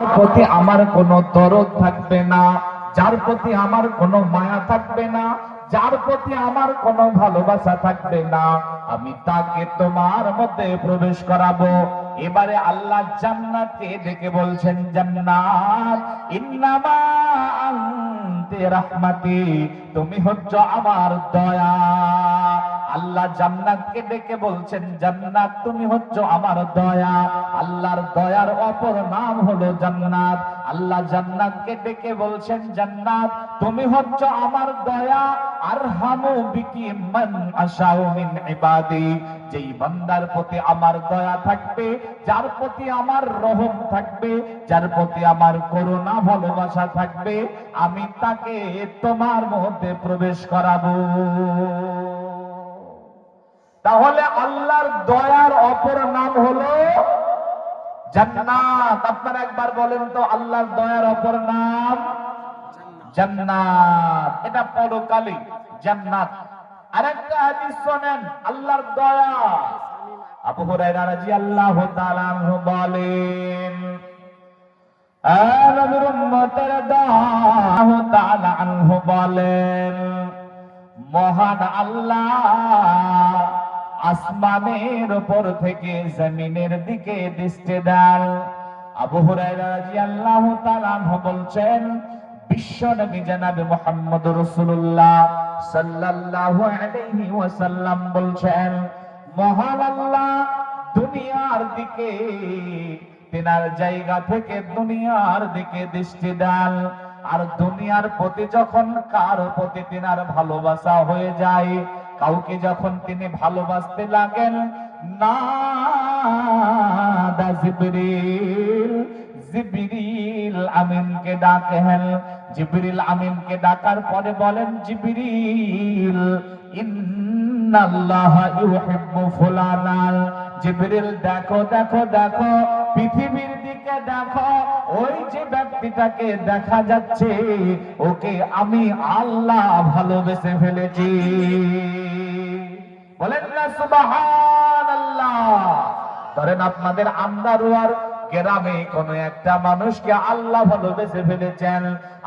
প্রতি আমার কোনো দরদ থাকবে না। যার প্রতি আমার কোনো মায়া থাকবে না, যার প্রতি আমার কোনো ভালোবাসা থাকবে না, আমি তাকে তোমার মধ্যে প্রবেশ করাবো। এবারে আল্লাহ জান্নাতকে ডেকে বলছেন, জান্নাত, ইন্নামা আনতে রাহমাতি, তুমি হচ্ছ আমার দয়া আল্লাহ জান্নাতকে ডেকে বলছেন, জান্নাত তুমি হচ্ছ আমার দয়া। আল্লাহর দয়ার অপর নাম হলো জান্নাত। আল্লাহ জান্নাতকে ডেকে বলছেন, জান্নাত তুমি হচ্ছ আমার দয়া। আর হামু বিকি মান আশাউ মিন ইবাদি। যেই বান্দার প্রতি আমার দয়া থাকবে, যার প্রতি আমার রহম থাকবে, যার প্রতি আমার করুণা, ভালোবাসা থাকবে, আমি তাকে তোমার মধ্যে প্রবেশ করাবো। তাহলে আল্লাহর দয়ার অপর নাম হলো জান্নাত। আপনারা একবার বলেন তো, আল্লাহর দয়ার অপর নাম? জান্নাত। এটা পরকালে জান্নাত। আরেকটা হাদিস শোনেন, আল্লাহর দয়া। আবু হুরায়রা রাদিয়াল্লাহু তাআলা আনহু বলেন নবীর উম্মতের দাহু তাআলা আনহু বলেন, মহান আল্লাহ আসমানের উপর থেকে জমিনের দিকে দৃষ্টি দেন। আবু হুরায়রা রাদিয়াল্লাহু তাআলা বলছেন, বিশ্ব নবী জনাবে মুহাম্মদ রাসূলুল্লাহ সাল্লাল্লাহু আলাইহি ওয়াসাল্লাম বলছেন, মহান আল্লাহ দুনিয়ার দিকে, তিনার জায়গা থেকে দুনিয়ার দিকে দৃষ্টি দেন। আর দুনিয়ার প্রতি যখন কার প্রতি তেনার ভালোবাসা হয়ে যায় কাউকে যখন তিনি ভালোবাসতে লাগেন না জিবরিল জিবরিল আমিনকে ডাকেন। জিবরিল আমিনকে ডাকার পরে বলেন, জিবরিল, ইন্নাল্লাহা ইউহিব্বু ফুলানাল জিবরিল, দেখো দেখো দেখো পৃথিবীর দিকে দেখো, ওই যে ব্যক্তিটাকে দেখা যাচ্ছে, ওকে আমি আল্লাহ ভালোবেসে ফেলেছি। বলেন না সুবাহ আল্লাহ ধরেন আপনাদের আন্দারুয়ার গ্রামে কোন একটা মানুষকে আল্লাহ ভালোবেসে ফেলেছেন।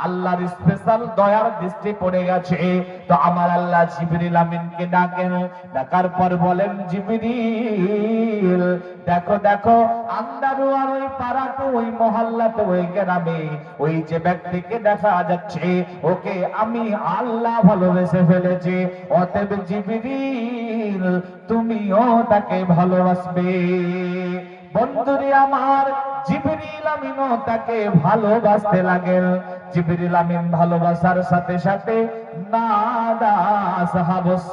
আল্লাহর স্পেশাল দয়ার দৃষ্টি পড়ে গেছে। তো আমার আল্লাহ জিবরিল আমিনকে ডাকেন। ডাকার পর বলেন, জিবরিল, দেখো দেখো আন্দারুয়ার ওই পাড়াতে, ওই মহল্লাতে, ওই গ্রামে, ওই যে ব্যক্তিকে দেখা যাচ্ছে, ওকে আমি আল্লাহ ভালোবেসে ফেলেছি। অতএব জিবরিল, তুমিও তাকে ভালোবাসবে। বন্ধুরে আমার জিবরিল আমিনও তাকে ভালোবাসতে লাগেন। জিবরিল আমিন ভালোবাসার সাথে সাথে নাদা সাহাবুস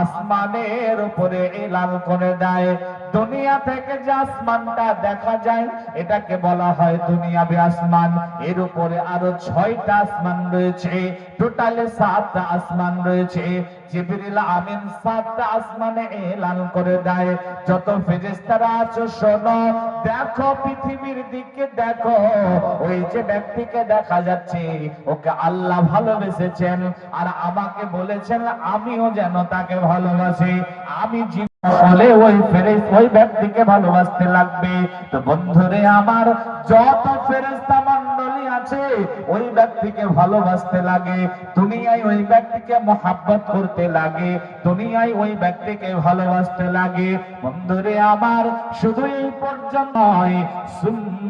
আসমানের উপরে এলান করে দেয়। দুনিয়া থেকে যে আসমানটা দেখা যায়, এটাকে বলা হয় দুনিয়াবি আসমান। এর উপরে আরও ছয়টা আসমান রয়েছে, টোটালে সাতটা আসমান রয়েছে। জিবরিল আমিন সাতটা আসমানে এলান করে দেয়। যত ফেরেশতারা আছো, শোনো, দেখো পৃথিবীর দিকে, দেখো ওই যে ব্যক্তিকে দেখা যাচ্ছে, ওকে আল্লাহ ভালোবেসেছেন আর আমাকে বলেছেন, আমিও যেন তাকে ভালোবাসি। আমি ওই ফেরেস ওই ব্যক্তিকে ভালোবাসতে লাগবে। তো বন্ধুরে আমার, যত ফেরেস্তা মন্ডলী আছে, ওই ব্যক্তিকে ভালোবাসতে লাগে। দুনিয়ায় ওই ব্যক্তিকে মহাব্বত করতে লাগে। দুনিয়ায় ওই ব্যক্তিকে ভালোবাসতে লাগে। বন্ধুরে আমার, শুধু এই পর্যন্ত নয়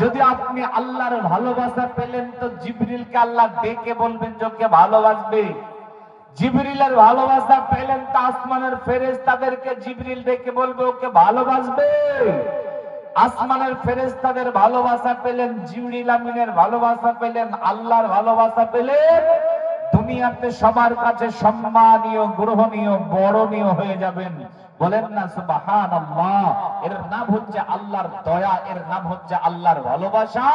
যদি আপনি আল্লাহর ভালোবাসা পেলেন, তো জিবরিলকে আল্লাহ ডেকে বলবেন যোকে ভালোবাসবে। জিবরিলের ভালোবাসা পেলেন, তো আসমানের ফেরেজ তাদেরকে জিবরিল ডেকে বলবে, ওকে ভালোবাসবে? আসমানের ফেরেস্তাদের ভালোবাসা পেলেন, জিবরিল আমিনের ভালোবাসা পেলেন, আল্লাহর ভালোবাসা পেলেন। দুনিয়াতে সবার কাছে সম্মানীয়, গ্রহণীয় বড়নীয় হয়ে যাবেন। বলেন না, সুবহানাল্লাহ। এর নাম হচ্ছে আল্লাহর দয়া, এর নাম হচ্ছে আল্লাহর ভালোবাসা।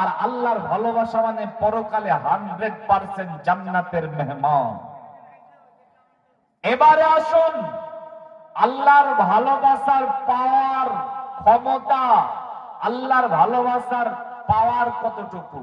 আর আল্লাহর ভালোবাসা মানে পরকালে হান্ড্রেড পার্সেন্ট জান্নাতের মেহমান। এবারে আসুন, আল্লাহর ভালোবাসার পাওয়ার ক্ষমতা, আল্লাহর ভালোবাসার পাওয়ার কতটুকু?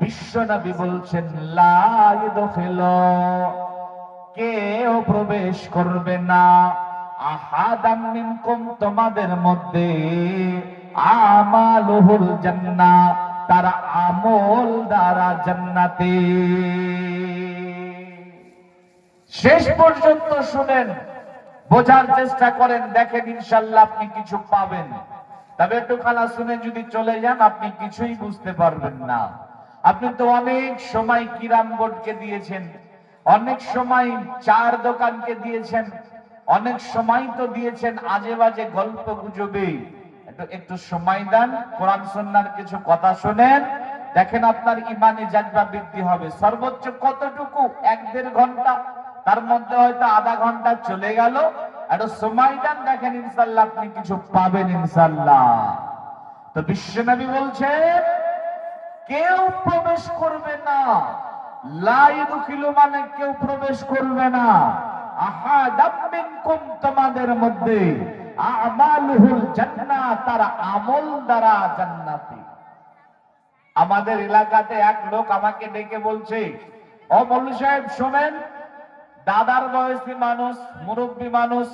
বিশ্ব বলছেন কেউ প্রবেশ করবে না। আহাদাম তোমাদের মধ্যে আমালুহুল জান্নাহ, তারা আমল দ্বারা জান্নাতে। শেষ পর্যন্ত শুনেন, বোঝার চেষ্টা করেন, দেখেন ইনশাল্লাহ আপনি কিছু পাবেন। তবে একটু খালা শুনে যদি চলে যান, আপনি কিছুই বুঝতে পারবেন না। আপনি তো অনেক সময় কিরাম বোর্ডকে দিয়েছেন, অনেক সময় চার দোকানকে দিয়েছেন, অনেক সময় তো দিয়েছেন আজে বাজে গল্প গুজবে। একটু সময় দেন, কোরআন সন্ন্যার কিছু কথা শোনেন। দেখেন আপনার ইমানে জাজবা বৃদ্ধি হবে। সর্বোচ্চ কতটুকু? এক দেড় ঘণ্টা। তার মধ্যে হয়তো আধা ঘণ্টা চলে গেল। একটু সময় দেন, দেখেন ইনশাল্লাহ আপনি কিছু পাবেন ইনশাল্লাহ। তো বিশ্বনবী বলছেন কেউ প্রবেশ করবে না। লাইদুখিল মানে কেউ প্রবেশ করবে না। আহাদাম মিনকুম তোমাদের মধ্যে, আমালুহুল জান্নাহ, তার আমল দ্বারা জান্নাতি। আমাদের এলাকাতে এক লোক আমাকে ডেকে বলছে, ও মল্লু সাহেব, শোনেন, দাদার বয়সী মানুষ, মুরব্বী মানুষ।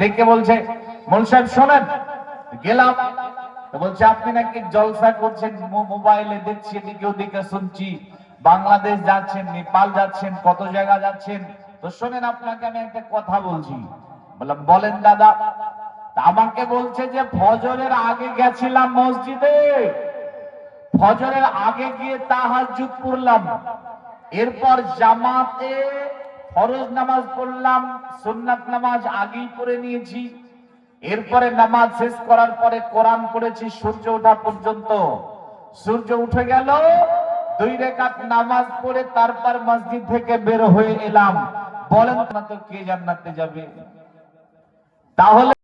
ডেকে বলছে মল্লু সাহেব, শোনেন, গেলাম। বলছে আপনি নাকি জলসা করছেন মোবাইলে দেখছি, এদিকে ওদিকে শুনছি। বাংলাদেশ যাচ্ছেন, নেপাল যাচ্ছেন, কত জায়গা যাচ্ছেন? তো শোনেন, আপনাকে আমি একটা কথা বলছি। বললাম, বলেন দাদা আমাকে বলছে যে ফজরের আগে গেছিলাম মসজিদে। ফজরের আগে গিয়ে তাহাজ্জুদ পড়লাম। এরপর জামাতে ফরজ নামাজ পড়লাম, সুন্নাত নামাজ আগেই পড়ে নিয়েছি। এরপরে নামাজ শেষ করার পরে কোরআন পড়েছি, সূর্য ওঠা পর্যন্ত। সূর্য উঠে গেল, দুই রেখাত নামাজ পড়ে তারপর মসজিদ থেকে বের হয়ে এলাম। বলেন তো কে জান্নাতে যাবে? তাহলে